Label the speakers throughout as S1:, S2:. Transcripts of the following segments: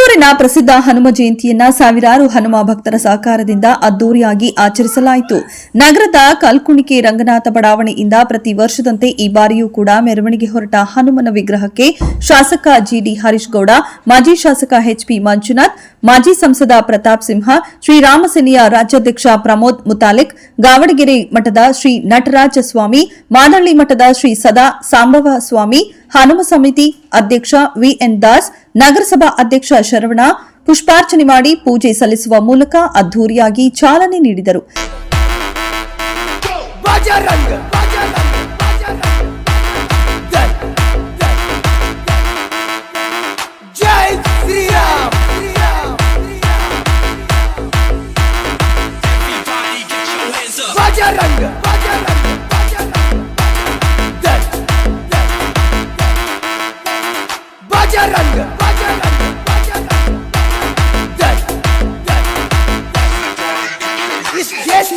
S1: ಹುಣಸೂರಿನ ಪ್ರಸಿದ್ಧ ಹನುಮ ಜಯಂತಿಯನ್ನ ಸಾವಿರಾರು ಹನುಮ ಭಕ್ತರ ಸಹಕಾರದಿಂದ ಅದ್ದೂರಿಯಾಗಿ ಆಚರಿಸಲಾಯಿತು. ನಗರದ ಕಲ್ಕುಣಿಕೆ ರಂಗನಾಥ ಬಡಾವಣೆಯಿಂದ ಪ್ರತಿ ವರ್ಷದಂತೆ ಈ ಬಾರಿಯೂ ಕೂಡ ಮೆರವಣಿಗೆ ಹೊರಟ ಹನುಮನ ವಿಗ್ರಹಕ್ಕೆ ಶಾಸಕ ಜಿಡಿ ಹರೀಶ್ ಗೌಡ ಮಾಜಿ ಶಾಸಕ ಎಚ್ಪಿ ಮಂಜುನಾಥ್, ಮಾಜಿ ಸಂಸದ ಪ್ರತಾಪ್ ಸಿಂಹ ಶ್ರೀರಾಮ ಸೇನೆಯ ರಾಜ್ಯಾಧ್ಯಕ್ಷ ಪ್ರಮೋದ್ ಮುತಾಲಿಕ್, ಗಾವಡಗೆರೆ ಮಠದ ಶ್ರೀ ನಟರಾಜ ಸ್ವಾಮಿ ಮಾದಳ್ಳಿ ಮಠದ ಶ್ರೀ ಸದಾ ಸಾಂಬವ ಸ್ವಾಮಿ ಹನುಮ ಸಮಿತಿ ಅಧ್ಯಕ್ಷ ವಿಎನ್ ದಾಸ್, ನಗರಸಭಾ ಅಧ್ಯಕ್ಷ ಶರವಣ, ಪುಷ್ಪಾರ್ಚನೆ ಮಾಡಿ ಪೂಜೆ ಸಲ್ಲಿಸುವ ಮೂಲಕ ಅದ್ದೂರಿಯಾಗಿ ಚಾಲನೆ ನೀಡಿದರು.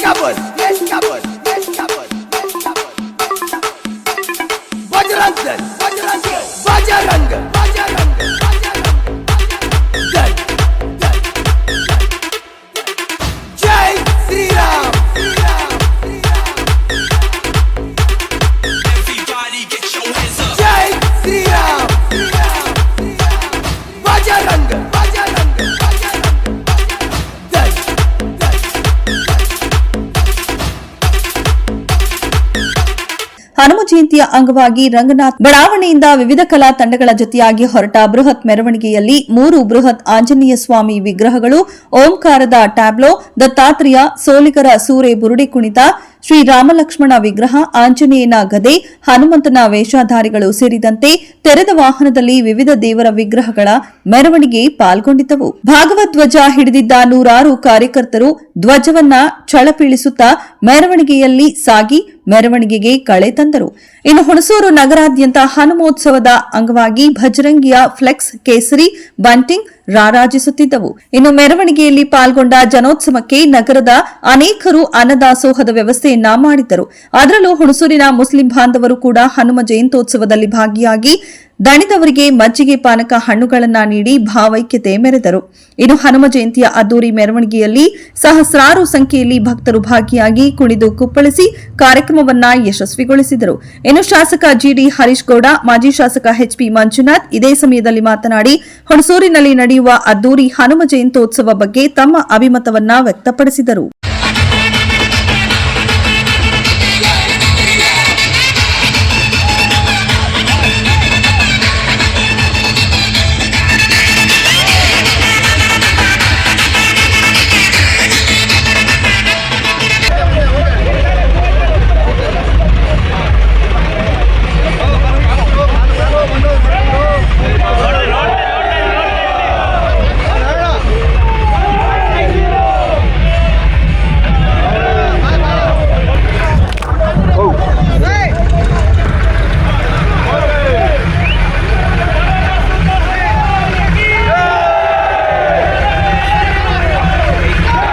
S2: cabot, yes cabot, yes cabot, yes cabot. Bajrang, Bajrang, Bajrang.
S1: Hanuma ಜಯಂತಿಯ ಅಂಗವಾಗಿ ರಂಗನಾಥ್ ಬಡಾವಣೆಯಿಂದ ವಿವಿಧ ಕಲಾ ತಂಡಗಳ ಜೊತೆಯಾಗಿ ಹೊರಟ ಬೃಹತ್ ಮೆರವಣಿಗೆಯಲ್ಲಿ ಮೂರು ಬೃಹತ್ ಆಂಜನೇಯ ಸ್ವಾಮಿ ವಿಗ್ರಹಗಳು, ಓಂಕಾರದ ಟ್ಯಾಬ್ಲೋ, ದತ್ತಾತ್ರೇಯ, ಸೋಲಿಗರ ಸೂರೆ ಬುರುಡಿ ಕುಣಿತ ಶ್ರೀ ರಾಮಲಕ್ಷ್ಮಣ ವಿಗ್ರಹ, ಆಂಜನೇಯನ ಗದೆ, ಹನುಮಂತನ ವೇಷಧಾರಿಗಳು ಸೇರಿದಂತೆ ತೆರೆದ ವಾಹನದಲ್ಲಿ ವಿವಿಧ ದೇವರ ವಿಗ್ರಹಗಳ ಮೆರವಣಿಗೆ ಪಾಲ್ಗೊಂಡಿದ್ದವು. ಭಾಗವಧ್ವಜ ಹಿಡಿದಿದ್ದ ನೂರಾರು ಕಾರ್ಯಕರ್ತರು ಧ್ವಜವನ್ನ ಛಳಪೀಳಿಸುತ್ತಾ ಮೆರವಣಿಗೆಯಲ್ಲಿ ಸಾಗಿ ಮೆರವಣಿಗೆಗೆ ಕಳೆ ತಂದರು. ಇನ್ನು ಹುಣಸೂರು ನಗರಾದ್ಯಂತ ಹನುಮೋತ್ಸವದ ಅಂಗವಾಗಿ ಭಜರಂಗಿಯ ಫ್ಲೆಕ್ಸ್ ಕೇಸರಿ, ಬಂಟಿಂಗ್ ರಾರಾಜಿಸುತ್ತಿದ್ದವು. ಇನ್ನು ಮೆರವಣಿಗೆಯಲ್ಲಿ ಪಾಲ್ಗೊಂಡ ಜನೋತ್ಸವಕ್ಕೆ ನಗರದ ಅನೇಕರು ಅನ್ನದಾಸೋಹದ ವ್ಯವಸ್ಥೆಯನ್ನ ಮಾಡಿದ್ದರು. ಅದರಲ್ಲೂ ಹುಣಸೂರಿನ ಮುಸ್ಲಿಂ ಬಾಂಧವರು ಕೂಡ ಹನುಮ ಜಯಂತ್ಯೋತ್ಸವದಲ್ಲಿ ಭಾಗಿಯಾಗಿ ದಣಿದವರಿಗೆ ಮಜ್ಜಿಗೆ ಪಾನಕ ಹಣ್ಣುಗಳನ್ನ ನೀಡಿ ಭಾವೈಕ್ಯತೆ ಮೆರೆದರು. ಇನ್ನು ಹನುಮ ಜಯಂತಿಯ ಅದ್ದೂರಿ ಮೆರವಣಿಗೆಯಲ್ಲಿ ಸಹಸ್ರಾರು ಸಂಖ್ಯೆಯಲ್ಲಿ ಭಕ್ತರು ಭಾಗಿಯಾಗಿ ಕುಣಿದು ಕುಪ್ಪಳಿಸಿ ಕಾರ್ಯಕ್ರಮವನ್ನ ಯಶಸ್ವಿಗೊಳಿಸಿದರು. ಇನ್ನು ಶಾಸಕ ಜಿಡಿ ಹರೀಶ್ ಗೌಡ, ಮಾಜಿ ಶಾಸಕ ಎಚ್ಪಿ ಮಂಜುನಾಥ್ ಇದೇ ಸಮಯದಲ್ಲಿ ಮಾತನಾಡಿ, ಹುಣಸೂರಿನಲ್ಲಿ ನಡೆಯುವ ಅದ್ದೂರಿ ಹನುಮ ಜಯಂತ್ಯೋತ್ಸವ ಬಗ್ಗೆ ತಮ್ಮ ಅಭಿಮತವನ್ನ ವ್ಯಕ್ತಪಡಿಸಿದರು.